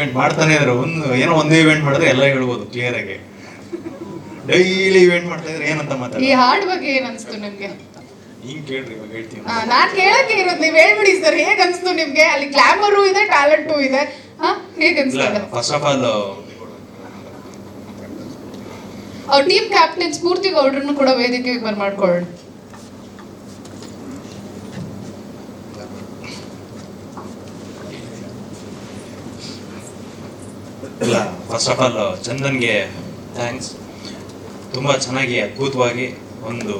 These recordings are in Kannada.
ಇವೆಂಟ್ ಮಾಡ್ತಾನೆ ಇದ್ರೆ. ಒಂದು ಏನೋ ಒಂದೇ ಇವೆಂಟ್ ಮಾಡಿದ್ರೆ ಎಲ್ಲ ಹೇಳ್ಬೋದು ಕ್ಲಿಯರ್ ಆಗಿ. ಡೈಲಿ ಇವೆಂಟ್ ಮಾಡ್ತಾ ಇದ್ರೆ ಏನಂತ ಈ ಮಾತಾಡ ಹಾಡ್ ಬಗ್ಗೆ ಏನ್ ಅನ್ಸ್ತು ನಿಮ್ಗೆ? ಹಿಂಗ್ ಕೇಳ್ರಿ ಇವಾಗ ಹೇಳ್ತೀನಿ. ಆ, ನಾನ್ ಕೇಳಕ್ಕೆ ಇರೋದು ನೀವ್ ಹೇಳ್ಬಿಡಿ ಸರ್ ಹೇಗ್ ಅನ್ಸ್ತು ನಿಮ್ಗೆ? ಅಲ್ಲಿ ಗ್ಲಾಮರು ಇದೆ ಟ್ಯಾಲೆಂಟ್ ಇದೆ. ಹಾ ಹೇಗ್ ಇಲ್ಲ ಅನ್ಸ್ತದೆ ಫಸ್ಟ್ ಆಫ್ ಆಲ್ ಅವ್ರ ಟೀಮ್ ಕ್ಯಾಪ್ಟನ್ ಸ್ಫೂರ್ತಿ ಗೌಡ್ರನ್ನು ಕೂಡ ವೇದಿಕೆಗೆ ಬರ್ ಮಾಡ್ಕೊಳ್ಳೋಣ. ಇಲ್ಲ ಫಸ್ಟ್ ಆಫ್ ಆಲ್ ಚಂದನ್ಗೆ ಥ್ಯಾಂಕ್ಸ್ ತುಂಬ ಚೆನ್ನಾಗಿ, ಅದ್ಭುತವಾಗಿ ಒಂದು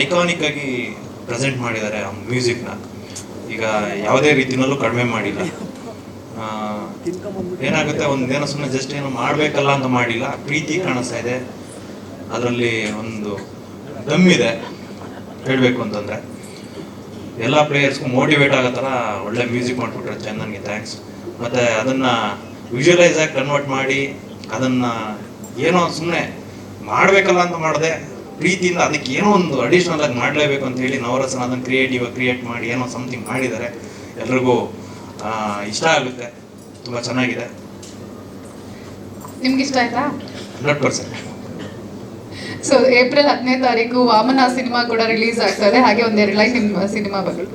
ಐಕಾನಿಕ್ ಆಗಿ ಪ್ರೆಸೆಂಟ್ ಮಾಡಿದ್ದಾರೆ ಆ ಮ್ಯೂಸಿಕ್ನ ಈಗ ಯಾವುದೇ ರೀತಿನಲ್ಲೂ ಕಡಿಮೆ ಮಾಡಿಲ್ಲ. ಏನಾಗುತ್ತೆ ಒಂದೇನೋ ಸುಮ್ಮನೆ ಜಸ್ಟ್ ಏನೋ ಮಾಡಬೇಕಲ್ಲ ಅಂತ ಮಾಡಿಲ್ಲ. ಪ್ರೀತಿ ಕಾಣಿಸ್ತಾ ಇದೆ. ಅದರಲ್ಲಿ ಒಂದು ದಮ್ ಇದೆ. ಹೇಳಬೇಕು ಅಂತಂದರೆ, ಎಲ್ಲ ಪ್ಲೇಯರ್ಸ್ಗೂ ಮೋಟಿವೇಟ್ ಆಗೋ ಥರ ಒಳ್ಳೆ ಮ್ಯೂಸಿಕ್ ಮಾಡಿಬಿಟ್ರೆ ಚಂದನ್ಗೆ ಥ್ಯಾಂಕ್ಸ್ ಮತ್ತು ಅದನ್ನು ವಿಜುವಲೈಸ್ ಆಗಿ ಕನ್ವರ್ಟ್ ಮಾಡಿ ಅದನ್ನು ಏನೋ ಸುಮ್ಮನೆ ಮಾಡಬೇಕಲ್ಲ ಅಂತ ಮಾಡಿದೆ ಪ್ರೀತಿಯಿಂದ ಅದಕ್ಕೆ ಏನೋ ಒಂದು ಅಡಿಷನಲ್ ಆಗಿ ಮಾಡಲೇಬೇಕು ಅಂತ ಹೇಳಿ ನವರಸನ ಅದನ್ನು ಕ್ರಿಯೇಟಿವ್ ಕ್ರಿಯೇಟ್ ಮಾಡಿ ಏನೋ ಸಮಥಿಂಗ್ ಮಾಡಿದ್ದಾರೆ. ಎಲ್ರಿಗೂ ಇಷ್ಟ ಆಗುತ್ತೆ. ತುಂಬ ಚೆನ್ನಾಗಿದೆ. ನಿಮ್ಗೆ ಇಷ್ಟ ಆಯ್ತಾ? Hundred percent. ಸೊ ಏಪ್ರಿಲ್ ಹತ್ತನೇ ತಾರೀಕು ವಾಮನ ಸಿನಿಮಾ ಕೂಡ ರಿಲೀಸ್ ಆಗ್ತದೆ. ಹಾಗೆ ಒಂದೆರಡು ಲೈನ್ ನಿಮ್ಮ ಸಿನಿಮಾ ಬಗ್ಗೆ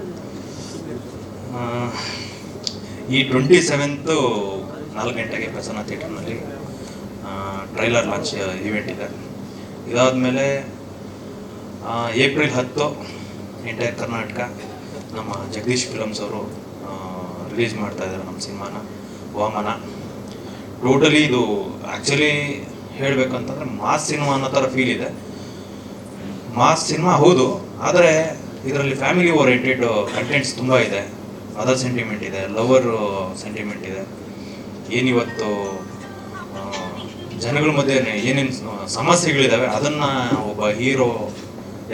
ಈ ಟ್ವೆಂಟಿ ಸೆವೆಂತು ನಾಲ್ಕು ಗಂಟೆಗೆ ಪ್ರಸನ್ನ ಥಿಯೇಟರ್ನಲ್ಲಿ ಟ್ರೈಲರ್ ಲಾಂಚ್ ಈವೆಂಟ್ ಇದೆ. ಇದಾದ ಮೇಲೆ ಏಪ್ರಿಲ್ ಹತ್ತು ಎಂಟೈರ್ ಕರ್ನಾಟಕ ನಮ್ಮ ಜಗದೀಶ್ ಫಿಲಮ್ಸ್ ಅವರು ರಿಲೀಸ್ ಮಾಡ್ತಾ ಇದ್ದಾರೆ ನಮ್ಮ ಸಿನಿಮಾನ, ವಾಮನ. ಟೋಟಲಿ ಇದು ಆ್ಯಕ್ಚುಲಿ ಹೇಳಬೇಕಂತಂದ್ರೆ ಮಾಸ್ ಸಿನಿಮಾ ಅನ್ನೋ ಥರ ಫೀಲ್ ಇದೆ. ಮಾಸ್ ಸಿನಿಮಾ ಹೌದು, ಆದರೆ ಇದರಲ್ಲಿ ಫ್ಯಾಮಿಲಿ ಓರಿಯೆಂಟೆಡ್ ಕಂಟೆಂಟ್ಸ್ ತುಂಬ ಇದೆ. ಅದರ್ ಸೆಂಟಿಮೆಂಟ್ ಇದೆ ಲವರ್ ಸೆಂಟಿಮೆಂಟ್ ಇದೆ. ಏನಿವತ್ತು ಜನಗಳ ಮಧ್ಯೆ ಏನೇನು ಸಮಸ್ಯೆಗಳಿದ್ದಾವೆ ಅದನ್ನು ಒಬ್ಬ ಹೀರೋ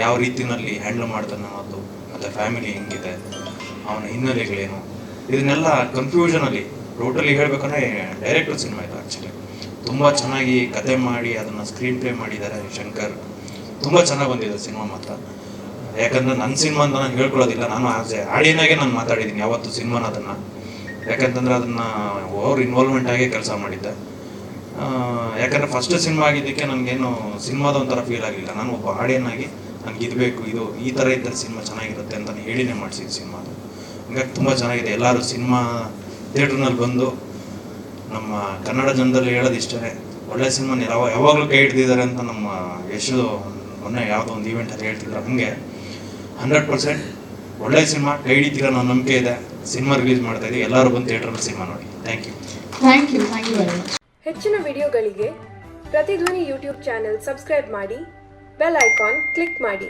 ಯಾವ ರೀತಿನಲ್ಲಿ ಹ್ಯಾಂಡಲ್ ಮಾಡ್ತಾನೆ ಅನ್ನೋದು ಮತ್ತು ಫ್ಯಾಮಿಲಿ ಹೆಂಗಿದೆ, ಅವನ ಹಿನ್ನೆಲೆಗಳೇನು, ಇದನ್ನೆಲ್ಲ ಕನ್ಫ್ಯೂಷನಲ್ಲಿ ಟೋಟಲಿ ಹೇಳ್ಬೇಕಂದ್ರೆ ಡೈರೆಕ್ಟರ್ ಸಿನಿಮಾ ಇದು ಆ್ಯಕ್ಚುಲಿ ತುಂಬ ಚೆನ್ನಾಗಿ ಕತೆ ಮಾಡಿ ಅದನ್ನು ಸ್ಕ್ರೀನ್ ಪ್ಲೇ ಮಾಡಿದ್ದಾರೆ ಶಂಕರ್. ತುಂಬ ಚೆನ್ನಾಗಿ ಬಂದಿದೆ ಸಿನಿಮಾ ಮಾತ್ರ. ಯಾಕಂದ್ರೆ ನನ್ನ ಸಿನಿಮಾ ಅಂತ ನಾನು ಹೇಳ್ಕೊಳ್ಳೋದಿಲ್ಲ, ನಾನು ಆಸ್ ಆಡಿಯನಾಗೆ ನಾನು ಮಾತಾಡಿದ್ದೀನಿ ಯಾವತ್ತು ಸಿನಿಮಾನ ಅದನ್ನು. ಯಾಕಂತಂದ್ರೆ ಅದನ್ನ ಓವರ್ ಇನ್ವಾಲ್ವ್ಮೆಂಟ್ ಆಗಿ ಕೆಲಸ ಮಾಡಿದ್ದೆ. ಯಾಕಂದ್ರೆ ಫಸ್ಟ್ ಸಿನಿಮಾ ಆಗಿದ್ದಕ್ಕೆ ನನಗೇನು ಸಿನಿಮಾದ ಒಂಥರ ಫೀಲ್ ಆಗಲಿಲ್ಲ. ನಾನು ಒಬ್ಬ ಆಡಿಯನ್ ಆಗಿ ನನಗೆ ಇದು ಇದು ಈ ಥರ ಇದ್ದರೆ ಸಿನಿಮಾ ಚೆನ್ನಾಗಿರುತ್ತೆ ಅಂತ ಹೇಳಿನೇ ಮಾಡಿಸಿದ್ದು ಸಿನಿಮಾ ಹಂಗಾಗಿ ತುಂಬ ಚೆನ್ನಾಗಿದೆ. ಎಲ್ಲರೂ ಸಿನಿಮಾ ಥಿಯೇಟ್ರ್ನಲ್ಲಿ ಬಂದು ನಮ್ಮ ಕನ್ನಡ ಜನದಲ್ಲಿ ಹೇಳೋದು ಇಷ್ಟೇ ಒಳ್ಳೆ ಸಿನಿಮಾ ಯಾವ, ಯಾವಾಗಲೂ ಕೈ ಹಿಡ್ದಿದ್ದಾರೆ ಅಂತ ನಮ್ಮ ಯಶು ಮೊನ್ನೆ ಯಾವುದೋ ಒಂದು ಈವೆಂಟಲ್ಲಿ ಹೇಳ್ತಿದ್ರು. ಹಂಗೆ ಹಂಡ್ರೆಡ್ ಪರ್ಸೆಂಟ್ ಒಳ್ಳೆ ಸಿನಿಮಾ ಕೈ ಹಿಡಿತೀರ ಅನ್ನೋ ನಂಬಿಕೆ ಇದೆ. ಸಿನಿಮಾ ರಿಲೀಸ್ ಮಾಡ್ತಾ ಇದ್ದೀವಿ ಎಲ್ಲರೂ ಬಂದು ಥಿಯೇಟ್ರಲ್ಲಿ ಸಿನಿಮಾ ನೋಡಿ. Thank you thank you thank you very much ಹೆಚ್ಚಿನ ವಿಡಿಯೋಗಳಿಗೆ ಪ್ರತಿಧ್ವನಿ ಯೂಟ್ಯೂಬ್ ಚಾನೆಲ್ ಸಬ್ಸ್ಕ್ರೈಬ್ ಮಾಡಿ ಬೆಲ್ ಐಕಾನ್ ಕ್ಲಿಕ್ ಮಾಡಿ.